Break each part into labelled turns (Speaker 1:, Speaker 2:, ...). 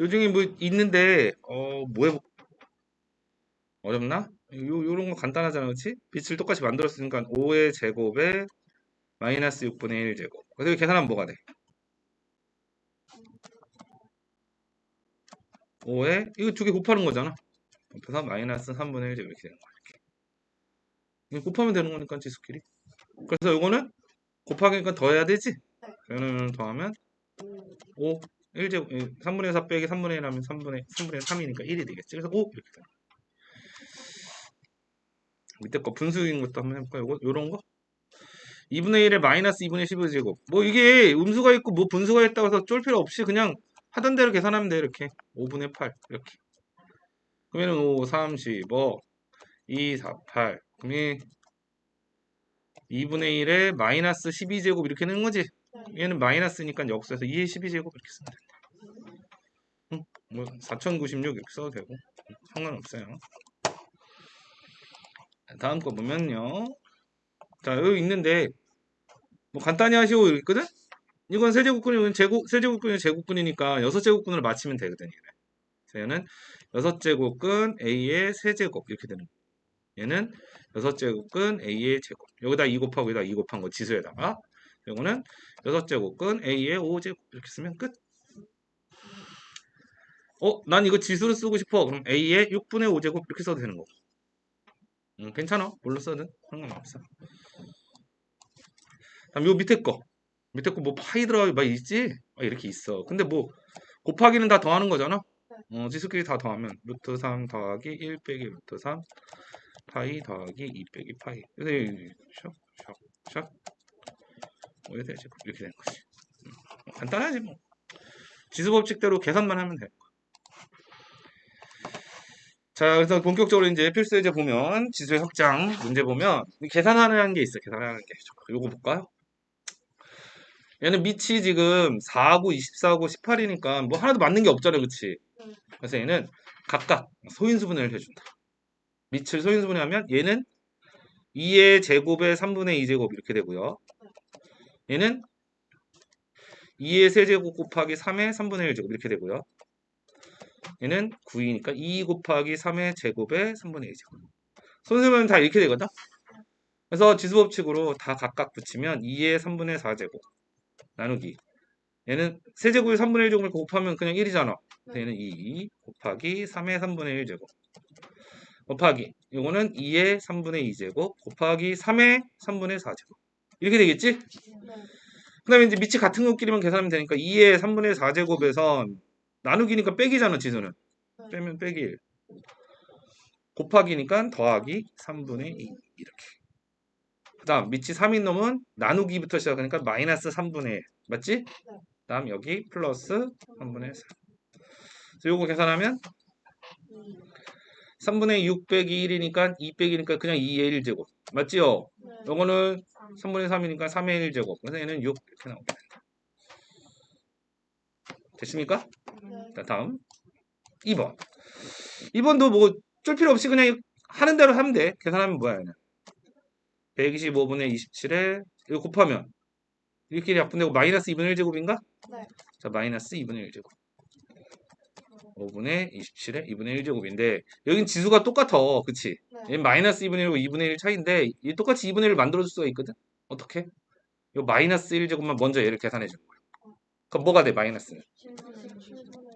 Speaker 1: 요 중에 뭐 있는데 어 뭐해 어렵나? 요 요런 거 간단하잖아, 그렇지? 빛을 똑같이 만들었으니까 5의 제곱에 마이너스 6분의 1 제곱. 그래서 계산하면 뭐가 돼? 5에 이거 두 개 곱하는 거잖아. 그래서 마이너스 3분의 1 제곱 이렇게 되는 거야. 이렇게. 곱하면 되는 거니까 지수끼리. 그래서 요거는 곱하기니까 더해야 되지? 그러면 더하면 5 1제곱 3분의 4 빼기 3분의 1 하면 3분의 3분의 3이니까 1이 되겠지. 그래서 5 이렇게 거야. 밑에 거 분수인 것도 한번 해볼까요? 요거 요런 거? 2분의 1에 마이너스 2분의 15제곱. 뭐 이게 음수가 있고 뭐 분수가 있다고 해서 쫄 필요 없이 그냥 하던 대로 계산하면 돼. 이렇게. 5분의 8. 이렇게. 그러면 5, 35, 2, 4, 8. 그러면 2분의 1에 마이너스 12제곱 이렇게 되는 거지. 얘는 마이너스니까 역수해서 2의 12제곱 이렇게 쓰면. 응? 뭐 4096 이렇게 써도 되고 상관없어요. 다음 거 보면요. 자, 여기 있는데 뭐 간단히 하시고 여기 있거든? 이건 세제곱근이건 제곱 세제곱근이 제곱근이니까 여섯 제곱근으로 맞추면 되거든. 그래서 얘는 여섯 제곱근 A의 세제곱 이렇게 되는. 얘는 여섯 제곱근 A의 제곱. 여기다 2 곱하고 여기다 2 곱한 거 지수에다가 이거는 여섯 제곱근 A의 5제곱 이렇게 쓰면 끝. 어, 난 이거 지수로 쓰고 싶어. 그럼 A의 6분의 5제곱 이렇게 써도 되는 거고. 음, 괜찮아. 뭘로 써든 상관없어. 다음 요 밑에 거. 밑에 거 뭐 파이 들어가 막 있지? 막 이렇게 있어. 근데 뭐 곱하기는 다 더하는 거잖아. 어, 지수끼리 다 더하면 루트 3 더하기 1 빼기 루트 3 파이 더하기 2 빼기 파이. 그래서 샥샥샥? 이렇게 되는 거지. 음, 간단하지 뭐. 지수 법칙대로 계산만 하면 돼. 자, 그래서 본격적으로 이제 필수 예제 보면 지수의 확장 문제 보면 계산하는 게 있어. 계산하는 게. 요거 볼까요? 얘는 밑이 지금 4하고 24하고 18이니까 뭐 하나도 맞는 게 없잖아. 그치? 그래서 얘는 각각 소인수분해를 해준다. 밑을 소인수분해하면 얘는 2의 제곱에 3분의 2제곱 이렇게 되고요. 얘는 2의 세제곱 곱하기 3의 3분의 1제곱 이렇게 되고요. 얘는 9이니까 2 곱하기 3의 제곱에 3분의 2제곱. 손수면 다 이렇게 되거든. 그래서 지수법칙으로 다 각각 붙이면 2의 3분의 4제곱 나누기. 얘는 세제곱에 3분의 1제곱을 곱하면 그냥 1이잖아. 얘는 2 곱하기 3의 3분의 1제곱 곱하기 이거는 2의 3분의 2제곱 곱하기 3의 3분의 4제곱 이렇게 되겠지? 그 다음에 이제 밑이 같은 것끼리만 계산하면 되니까 2의 3분의 4제곱에서 나누기니까 빼기잖아 지수는. 빼면 빼기. 1 곱하기니까 더하기 3분의 2 이렇게. 그 다음 밑이 3인 놈은 나누기부터 시작하니까 마이너스 3분의 1 맞지? 그 다음 여기 플러스 3분의 4 그래서 요거 계산하면 3분의 6 빼기 1이니까 2 빼기니까 그냥 2의 1제곱. 맞지요? 요거는 3분의 3이니까 3의 1제곱. 그래서 얘는 6 이렇게 나오게 된다. 됐습니까? 자 다음. 2번. 2번도 뭐쫄 필요 없이 그냥 하는 대로 하면 돼. 계산하면 뭐야 얘는 125분의 27에 이거 곱하면 이렇게 약분되고 마이너스 2분의 1제곱인가?
Speaker 2: 네.
Speaker 1: 자 마이너스 2분의 1제곱. 5분의 27에 2분의 1제곱인데 여긴 지수가 똑같아. 그치? 얘는 마이너스 2분의 1고 2분의 1 차이인데 이 똑같이 2분의 1을 만들어줄 수가 있거든? 어떻게? 요 마이너스 1제곱만 먼저 얘를 계산해 주는 거야 그럼 뭐가 돼 마이너스는?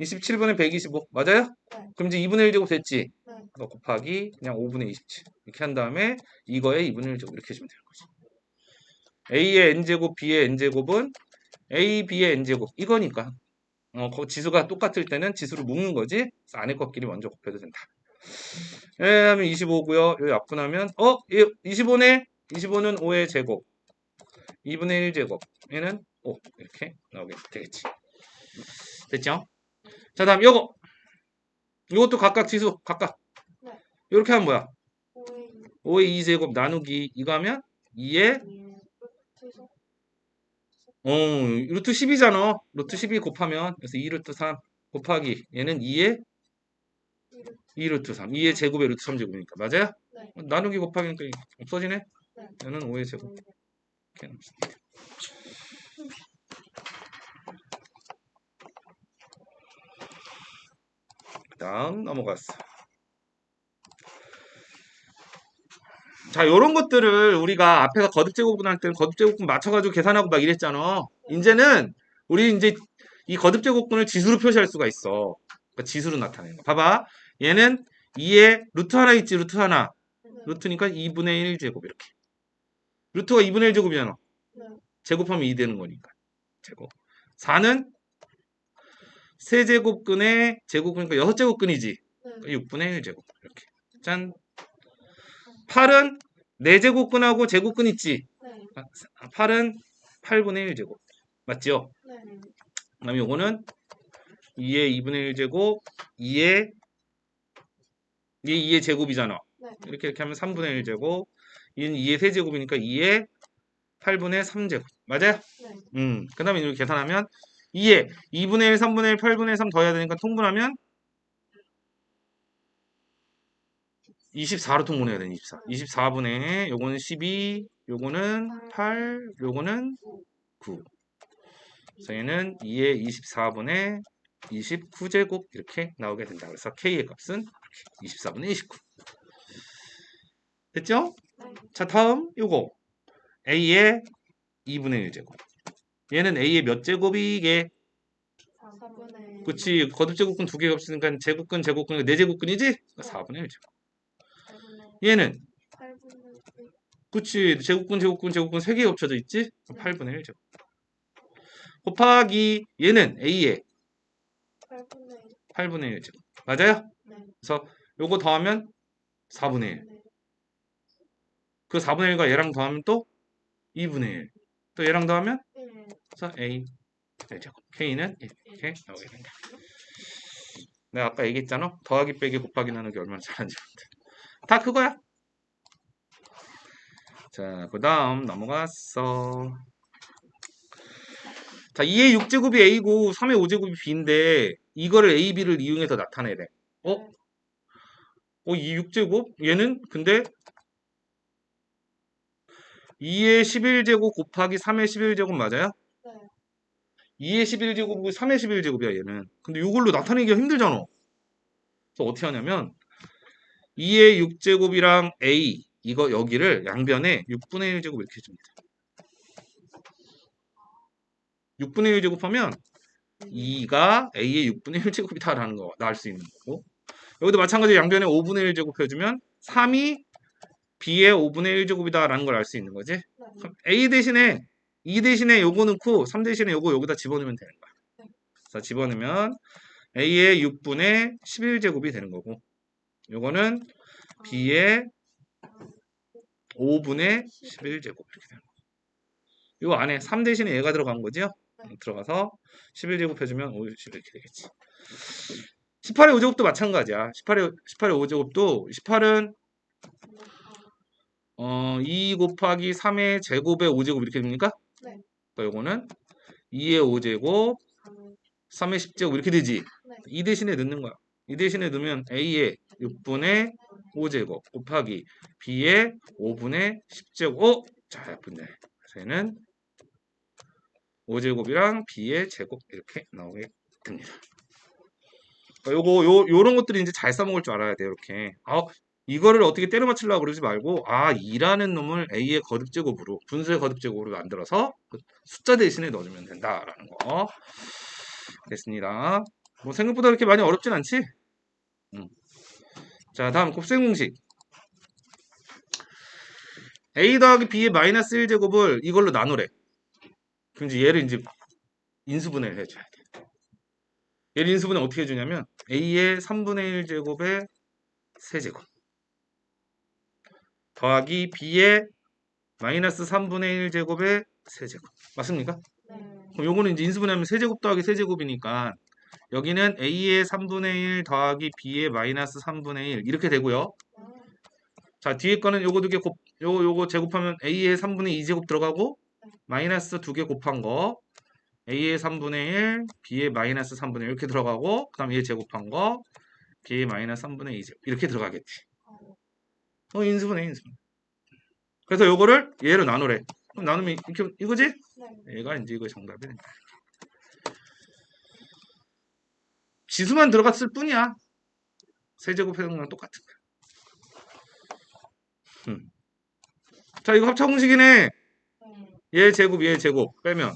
Speaker 1: 27분의 125 맞아요?
Speaker 2: 네.
Speaker 1: 그럼 이제 2분의 1 제곱 됐지?
Speaker 2: 네.
Speaker 1: 너 곱하기 그냥 5분의 27 이렇게 한 다음에 이거에 2분의 1 제곱 이렇게 해주면 되는 거지 A의 n제곱 B의 n제곱은 A, B의 n제곱 이거니까 어, 그 지수가 똑같을 때는 지수를 묶는 거지 안에 것끼리 먼저 곱해도 된다 예, 하면 25고요 여기 약분하면 어? 25네? 25는 5의 제곱 2분의 1 제곱 얘는 5 이렇게 나오게 되겠지 됐죠? 자 다음 요거 이것도 각각 지수 각각
Speaker 2: 네.
Speaker 1: 이렇게 하면 뭐야?
Speaker 2: 5의
Speaker 1: 5의 2제곱 나누기 이거 하면 2의
Speaker 2: 2. 최소.
Speaker 1: 어 루트 10이잖아 루트 12 곱하면 그래서 2루트 3 곱하기 얘는 2의 2루트 3 2의 제곱에 루트 3제곱이니까 맞아요?
Speaker 2: 네.
Speaker 1: 나누기 곱하기니까 없어지네
Speaker 2: 네.
Speaker 1: 얘는 5의 제곱 이렇게 남습니다. 다음 넘어갔어. 자, 요런 것들을 우리가 앞에서 거듭 제곱분 할 때는 거듭 제곱분 맞춰가지고 계산하고 막 이랬잖아. 이제는 우리 이제 이 거듭 제곱분을 지수로 표시할 수가 있어. 그러니까 지수로 나타내는 거. 봐봐. 얘는 2에 루트 하나 있지, 루트 하나.
Speaker 2: 네.
Speaker 1: 루트니까 2분의 1 제곱 이렇게. 루트가 2분의 1 제곱이잖아.
Speaker 2: 네.
Speaker 1: 제곱하면 2 되는 거니까. 제곱. 4는 세제곱근의 제곱근이니까 6제곱근이지.
Speaker 2: 네.
Speaker 1: 6분의 1제곱. 이렇게. 짠. 8은 4제곱근하고 제곱근 있지.
Speaker 2: 네.
Speaker 1: 8은 8분의 1제곱. 맞죠?
Speaker 2: 네.
Speaker 1: 그 다음에 요거는 2의 2분의 1제곱, 2의 이게 2의 제곱이잖아.
Speaker 2: 네.
Speaker 1: 이렇게 이렇게 하면 3분의 1제곱. 얘는 2의 세제곱이니까 2의 8분의 3제곱. 맞아요?
Speaker 2: 네.
Speaker 1: 음. 그 다음에 이렇게 계산하면 2에 2분의 1, 3분의 1, 8분의 3 더해야 되니까 통분하면 24로 통분해야 되는 24. 24분의 요거는 12, 요거는 8, 요거는 9. 그래서 얘는 2의 24분의 29제곱 이렇게 나오게 된다. 그래서 K의 값은 24분의 29. 됐죠?
Speaker 2: 네.
Speaker 1: 자, 다음 요거. A의 2분의 1제곱. 얘는 A의 몇 제곱이 이게?
Speaker 2: 4분의
Speaker 1: 그치. 거듭 제곱근 두 개가 없으니까 제곱근, 제곱근, 네 제곱근이지? 4분의 1제곱.
Speaker 2: 4분의
Speaker 1: 얘는
Speaker 2: 8분의
Speaker 1: 그치. 제곱근, 제곱근, 제곱근 세 개 겹쳐져 있지? 8분의 1 제곱. 곱하기 얘는 A의
Speaker 2: 8분의
Speaker 1: 8분의 1제곱. 맞아요?
Speaker 2: 네.
Speaker 1: 그래서 요거 더하면 4분의 1.
Speaker 2: 네.
Speaker 1: 그 4분의 1과 얘랑 더하면 또 2분의 1. 또 얘랑 더하면
Speaker 2: 1.
Speaker 1: 그래서 A 제곱. K는 이렇게 나오게 된다. 내가 아까 얘기했잖아. 더하기 빼기 곱하기 나누기 얼마나 잘하는지. 다 그거야. 자, 그 다음 넘어갔어. 자, 2의 6제곱이 A고 3의 5제곱이 B인데 이거를 A, B를 이용해서 나타내래. 어? 어, 이 6제곱? 얘는 근데 2의 11제곱 곱하기 3의 11제곱 맞아요?
Speaker 2: 네.
Speaker 1: 2의 11제곱이고 3의 11제곱이야 얘는. 근데 이걸로 나타내기가 힘들잖아. 그래서 어떻게 하냐면 2의 6제곱이랑 A 이거 여기를 양변에 6분의 1제곱 이렇게 해줍니다. 6분의 1제곱 하면 2가 A의 6분의 1제곱이다라는 거 나올 수 있는 거고 여기도 마찬가지로 양변에 5분의 1제곱 해주면 3이 B의 5분의 1제곱이다라는 걸 알 수 있는 거지.
Speaker 2: 네.
Speaker 1: 그럼 A 대신에 2 대신에 요거 넣고 3 대신에 요거 여기다 집어넣으면 되는 거야. 그래서 집어넣으면 A의 6분의 11제곱이 되는 거고 요거는 B의 5분의 11제곱 이렇게 되는 거고 요 안에 3 대신에 얘가 들어간 거죠?
Speaker 2: 네.
Speaker 3: 들어가서 11제곱 해주면 5, 10 이렇게 되겠지. 18의 5제곱도 마찬가지야. 18의, 18의 5제곱도 18은 어, 2 곱하기 3의 제곱의 5제곱 이렇게 됩니까?
Speaker 2: 네.
Speaker 1: 그러니까 요거는 2의 5제곱, 3의 10제곱 이렇게 되지.
Speaker 2: 네.
Speaker 1: 이 대신에 넣는 거야. 이 대신에 넣으면 A의 6분의 5제곱 곱하기 B의 5분의 10제곱. 어? 자, 예쁜데. 그래서 얘는 5제곱이랑 B의 제곱 이렇게 나오게 됩니다. 그러니까 요거 요 요런 것들이 이제 잘 써먹을 줄 알아야 돼요. 이렇게. 아, 이거를 어떻게 때려 맞추려고 그러지 말고 아 2라는 놈을 A의 거듭 제곱으로 분수의 거듭 제곱으로 만들어서 그 숫자 대신에 넣어주면 된다라는 거 됐습니다. 뭐 생각보다 그렇게 많이 어렵진 않지? 음. 자 다음 곱셈 공식 A 더하기 B의 마이너스 1제곱을 이걸로 나누래. 그럼 이제 얘를 이제 인수분해를 해줘야 돼. 얘를 인수분해 어떻게 해주냐면 A의 3분의 1제곱의 세제곱 더하기 B의 마이너스 3분의 1제곱의 세제곱 맞습니까?
Speaker 2: 네.
Speaker 1: 그럼 요거는 이제 인수분해하면 세제곱 더하기 세제곱이니까 여기는 A의 3분의 1 더하기 B의 마이너스 3분의 1 이렇게 되고요. 자 뒤에 거는 요거 두 개 곱, 요거 요거 제곱하면 A의 3분의 2 제곱 들어가고 마이너스 두 개 곱한 거 A의 3분의 1, B의 마이너스 3분의 1 이렇게 들어가고 그 다음에 얘 제곱한 거 B의 마이너스 3분의 2 제곱 이렇게 들어가겠지. 어 인수분해 인수분해. 그래서 요거를 얘로 나누래. 그럼 나누면 이렇게 이거지?
Speaker 2: 네.
Speaker 1: 얘가 이제 이거 정답이 된다. 지수만 들어갔을 뿐이야. 거랑 똑같은 거야. 음. 자, 이거 합차 공식이네.
Speaker 2: 네.
Speaker 1: 얘 제곱, 얘 제곱 빼면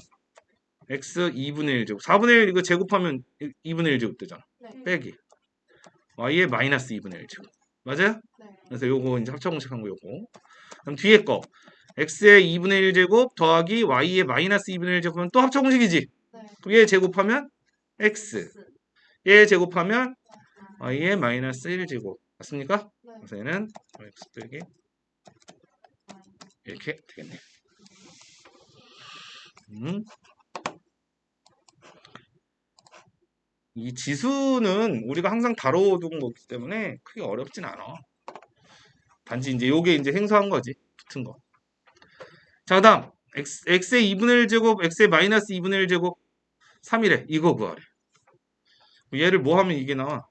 Speaker 1: x 2분의 1 제곱. 4분의 1 이거 제곱하면 2분의 1 제곱 되잖아.
Speaker 2: 네.
Speaker 1: 빼기. y의 마이너스 2분의 1 제곱. 맞아요?
Speaker 2: 네.
Speaker 1: 그래서 요거 이제 합차 공식 한 거 요거. 그럼 뒤에 거 x의 2분의 1 제곱 더하기 y의 마이너스 2분의 1 제곱은 또 합차 공식이지.
Speaker 2: 네.
Speaker 1: 얘 제곱하면 x.
Speaker 2: X.
Speaker 1: 얘 제곱하면 y의 마이너스 1 제곱. 맞습니까?
Speaker 2: 네.
Speaker 1: 그래서 얘는 x 빼기 이렇게 되겠네요. 음. 이 지수는 우리가 항상 다뤄둔 거기 때문에 크게 어렵진 않아. 단지 이제 요게 이제 행사한 거지. 붙은 거. 자, 그다음 x, x의 2분의 1 제곱, x의 마이너스 2분의 1 제곱 3이래. 이거 구하래. 얘를 뭐 하면 이게 나와?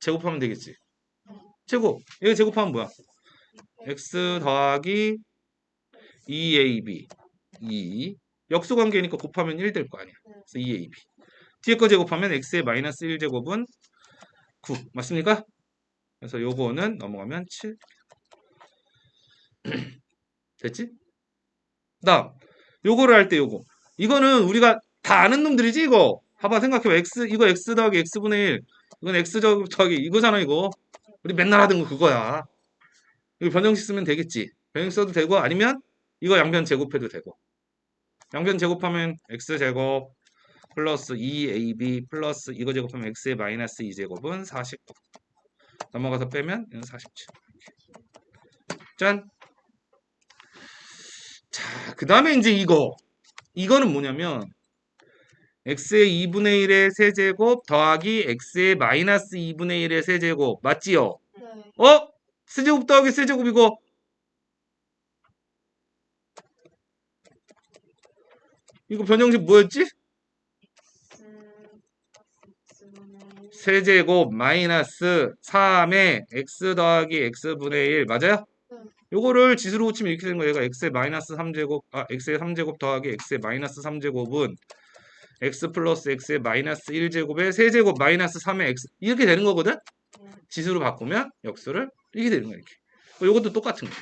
Speaker 1: 제곱하면 되겠지. 제곱. 얘 제곱하면 뭐야? x 더하기 2ab 2 역수 관계니까 곱하면 1 될 거 아니야. 그래서 2ab 뒤에 거 제곱하면 x의 마이너스 1제곱은 9 맞습니까? 그래서 요거는 넘어가면 7 됐지? 다음 요거를 할 때 요거 이거는 우리가 다 아는 놈들이지 이거 봐봐 생각해봐 x 이거 x 더하기 x분의 1 이건 x 더하기 이거잖아 이거 우리 맨날 하던 거 그거야 이거 변형식 쓰면 되겠지. 변형식 써도 되고 아니면 이거 양변 제곱해도 되고. 양변 제곱하면 x제곱 플러스 2ab 플러스 이거 제곱하면 x의 마이너스 2제곱은 49. 넘어가서 빼면 이건 47. 짠. 자, 그 다음에 이제 이거. 이거는 뭐냐면 x의 2분의 1의 세제곱 더하기 x의 마이너스 2분의 1의 세제곱 맞지요?
Speaker 2: 네.
Speaker 1: 어? 세제곱 더하기 세제곱 이거 이거 변형식 뭐였지?
Speaker 2: X. X분의
Speaker 1: 세제곱 마이너스 3의 x 더하기 x분의 1 맞아요?
Speaker 2: 네.
Speaker 1: 요거를 지수로 고치면 이렇게 되는 거예요. 얘가 x의 마이너스 3제곱 아 x의 3제곱 더하기 x의 마이너스 3제곱은 x 플러스 x의 마이너스 1제곱의 세제곱 마이너스 3의 x 이렇게 되는 거거든?
Speaker 2: 네.
Speaker 1: 지수로 바꾸면 역수를 이렇게 되는 거야 이렇게. 요것도 똑같은 거야.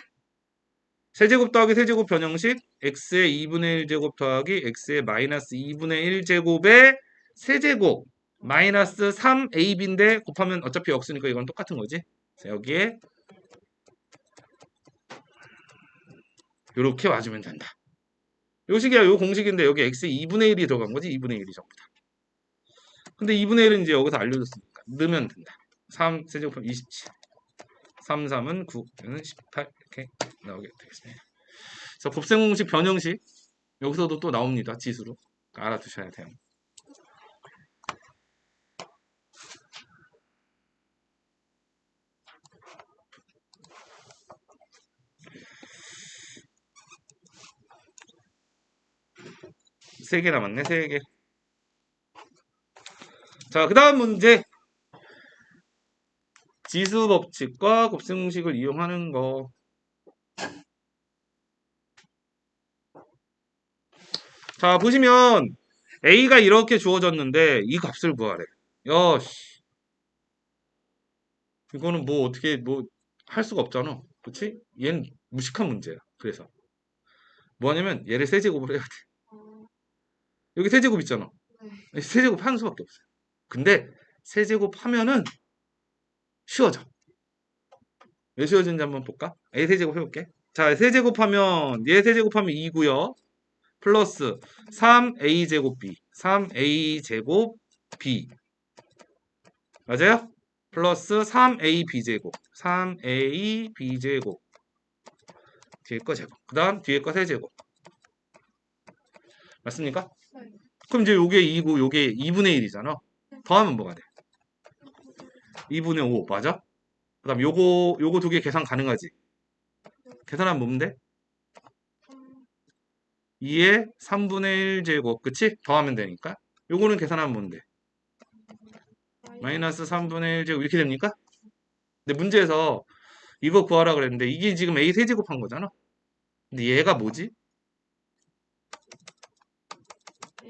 Speaker 1: 세제곱 더하기 세제곱 변형식 x의 2분의 1제곱 더하기 x의 마이너스 2분의 1제곱의 세제곱 마이너스 3ab인데 곱하면 어차피 역수니까 이건 똑같은 거지. 그래서 여기에 이렇게 와주면 된다. 요 식이야 요 공식인데 여기 x의 2분의 1이 들어간 거지 2분의 1이 전부 다. 근데 2분의 1은 이제 여기서 알려줬으니까 넣으면 된다. 3 세제곱하면 27. 3, 3은 9, 얘는 18 이렇게 나오게 되겠습니다. 그래서 곱셈 공식 변형식 여기서도 또 나옵니다. 지수로 알아두셔야 돼요. 세 개 남았네, 세 개. 자, 그 다음 문제. 지수 법칙과 곱셈 공식을 이용하는 거. 자, 보시면 a가 이렇게 주어졌는데 이 값을 구하래. 야, 씨. 이거는 뭐 어떻게 뭐 할 수가 없잖아. 그치? 얘는 무식한 문제야. 그래서 뭐 하냐면 얘를 세제곱을 해야 돼.
Speaker 2: 어,
Speaker 1: 여기 세제곱 있잖아.
Speaker 2: 네.
Speaker 1: 세제곱 하는 수밖에 없어요. 근데 세제곱 하면은 쉬워져. 왜 쉬워지는지 한번 볼까? A 세제곱 해볼게. 자, 세제곱하면 얘 세제곱하면 2고요. 플러스 3A 제곱 B. 3A 제곱 B. 맞아요? 플러스 3A B 제곱. 3A B 제곱. 뒤에 거 제곱. 그 다음 뒤에 거 세제곱. 맞습니까?
Speaker 2: 네.
Speaker 1: 그럼 이제 요게 2고 요게 2분의 1이잖아. 더하면 뭐가 돼? 2분의 5 맞아? 그 다음 요거 요거 두 개 계산 가능하지? 계산하면 돼? 2에 3분의 1 제곱 그치? 더하면 되니까 요거는 계산하면 뭔데? 마이너스 3분의 1 제곱 이렇게 됩니까? 근데 문제에서 이거 구하라 그랬는데 이게 지금 A 세제곱 한 거잖아 근데 얘가 뭐지?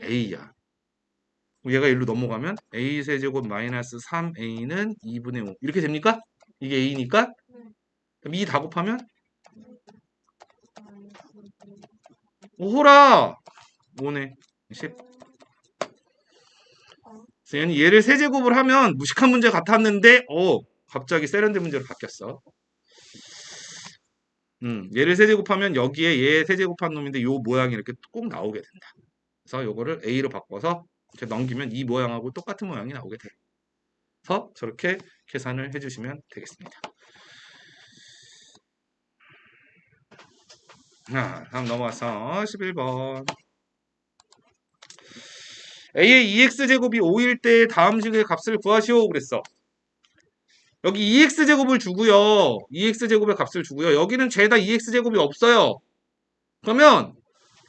Speaker 1: A야. 얘가 1로 넘어가면 a 세제곱 마이너스 3a는 2분의 5 이렇게 됩니까? 이게 a니까? 그럼 2 다 곱하면? 오호라! 5네. 10 그래서 얘를 세제곱을 하면 무식한 문제 같았는데 어 갑자기 세련된 문제로 바뀌었어. 음, 얘를 세제곱하면 여기에 얘 세제곱한 놈인데 요 모양이 이렇게 꼭 나오게 된다 그래서 요거를 a로 바꿔서 이렇게 넘기면 이 모양하고 똑같은 모양이 나오게 돼 그래서 저렇게 계산을 해주시면 되겠습니다 자, 다음 넘어가서 11번. a의 2x제곱이 5일 때 다음 식의 값을 구하시오 그랬어. 여기 2x제곱을 주고요. 2x제곱의 값을 주고요. 여기는 죄다 2x제곱이 없어요. 그러면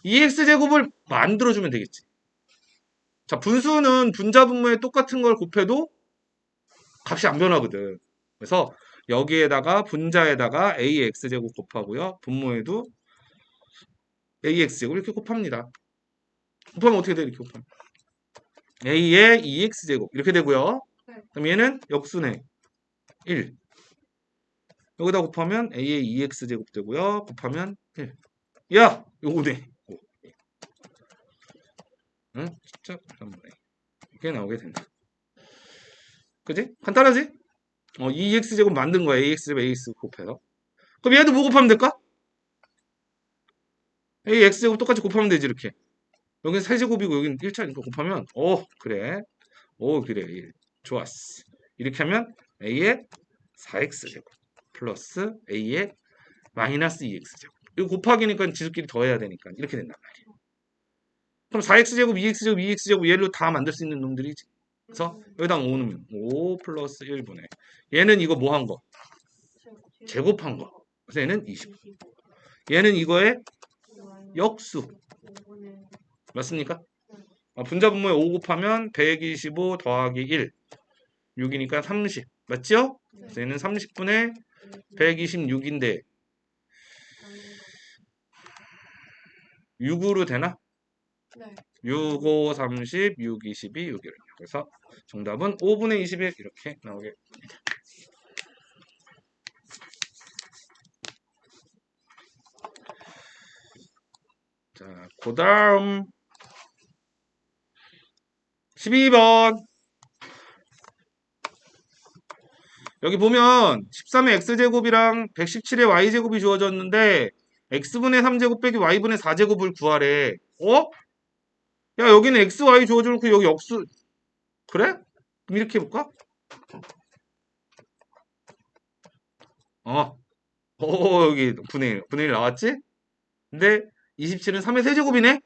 Speaker 1: 2x제곱을 만들어주면 되겠지. 자, 분수는 분자 분모에 똑같은 걸 곱해도 값이 안 변하거든. 그래서 여기에다가 분자에다가 ax제곱 곱하고요. 분모에도 ax제곱 이렇게 곱합니다. 곱하면 어떻게 돼? 이렇게 곱하면. a의 2x제곱 이렇게 되고요.
Speaker 2: 네.
Speaker 1: 그럼 얘는 역수네. 1. 여기다 곱하면 a의 2x제곱 되고요. 곱하면 1. 야! 요거네. 오. 응? 진짜 간단하네. 이게 나오게 된다. 그지? 간단하지? 어, 2x제곱 만든 거야. ax제곱 ax 곱해서. 그럼 얘도 뭐 곱하면 될까? a x제곱 똑같이 곱하면 되지 이렇게 여기는 세제곱이고 여기는 1차니까 곱하면 오 그래 오 그래 예, 좋았어 이렇게 하면 a의 4x제곱 플러스 a의 마이너스 2x제곱 이거 곱하기니까 지수끼리 더해야 되니까 이렇게 된단 말이야 그럼 4x제곱 2x제곱 2x제곱 얘로 다 만들 수 있는 놈들이지 그래서 여기다 5는 5 플러스 1분의 얘는 이거 뭐 한 거? 제곱한 거 그래서 얘는 20 얘는 이거의 역수 맞습니까? 아, 분자 분모에 5 곱하면 125 더하기 1 6이니까 30 맞죠? 그래서 얘는 30분의 126인데 6으로 되나?
Speaker 2: 네.
Speaker 1: 6, 5, 30, 6, 22, 6이요. 그래서 정답은 5분의 21 이렇게 나오게 됩니다. 자, 그 다음 12번 여기 보면 13의 x제곱이랑 117의 y제곱이 주어졌는데 x분의 3제곱 빼기 y분의 4제곱을 구하래. 어? 야 여기는 x, y 주어져놓고 여기 역수 그래? 이렇게 해볼까? 어. 오 여기 분의 1, 분의 1 나왔지? 근데 27은 3의 세제곱이네?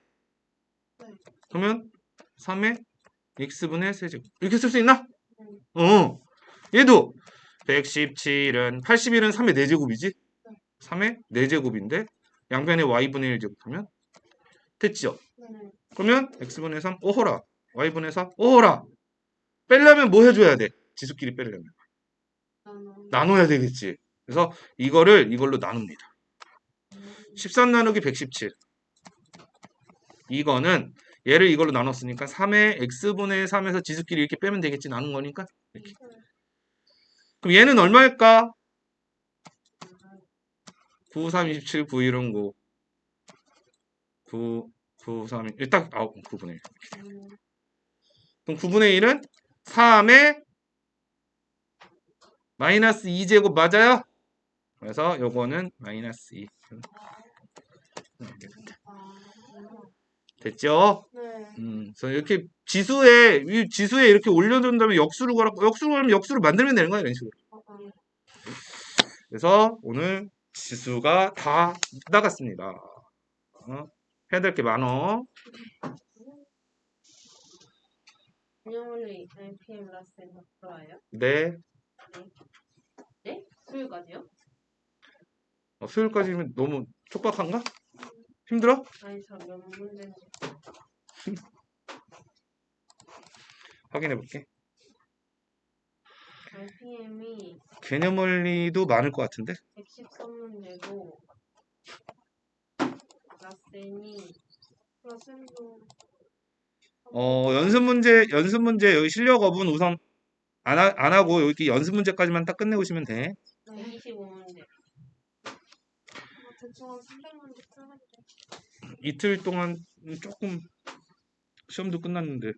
Speaker 1: 그러면 3의 x분의 세제곱 이렇게 쓸 수 있나? 어. 얘도 117은 81은 3의 4제곱이지? 3의 4제곱인데 양변에 y분의 1 제곱하면 됐죠? 그러면 x분의 3 오호라 y분의 4 오호라. 빼려면 뭐 해줘야 돼? 지수끼리 빼려면. 나눠야 되겠지. 그래서 이거를 이걸로 나눕니다. 13 나누기 117 이거는 얘를 이걸로 나눴으니까 3의 x분의 3에서 지수끼리 이렇게 빼면 되겠지. 나눈 거니까. 이렇게. 그럼 얘는 얼마일까? 9, 3, 27, 9, 1은 9 9, 9, 3, 1 딱, 아, 9분의 1 그럼 9분의 1은 3의 마이너스 2제곱 맞아요? 그래서 요거는 마이너스 2 이렇게 된다. 됐죠?
Speaker 2: 네.
Speaker 1: 음, 그래서 이렇게 지수에 이 지수에 이렇게 올려준 다음에 역수를 걸었고 역수를 걸면 역수를 만들면 되는 거야 이런 식으로. 그래서 오늘 지수가 다 나갔습니다. 어? 해야 될 게 많어.
Speaker 2: NPM 들어와요?
Speaker 1: 네.
Speaker 2: 네? 수요일까지요?
Speaker 1: 어, 수요일까지면 너무 촉박한가? 힘들어?
Speaker 2: 아니 저 몇 문제
Speaker 1: 확인해 볼게.
Speaker 2: RPM이
Speaker 1: 개념 원리도 많을 것 같은데.
Speaker 2: 113문제고 라센이 플러스 1도
Speaker 1: 어, 연습 문제, 연습 문제, 여기 실력 업은 우선 안, 하, 안 하고 여기 연습 문제까지만 딱 끝내오시면 돼.
Speaker 2: 네. 25문제.
Speaker 4: 대충 한 300문제 풀겠네.
Speaker 1: 이틀 동안 조금 시험도 끝났는데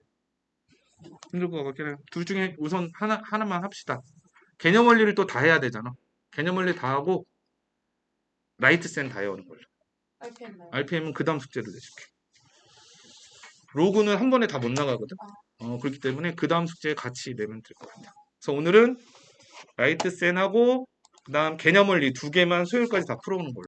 Speaker 1: 힘들 것 같긴 해요. 둘 중에 우선 하나, 하나만 합시다. 개념 원리를 또 다 해야 되잖아. 개념 원리 다 하고 라이트 센 다 해오는 걸로.
Speaker 4: RPM
Speaker 1: RPM은 그 다음 숙제를 내줄게. 로그는 한 번에 다 못 나가거든. 어, 그렇기 때문에 그 다음 숙제에 같이 내면 될 것 같아. 그래서 오늘은 라이트 센하고 그 다음 개념 원리 두 개만 수요일까지 다 풀어오는 걸로.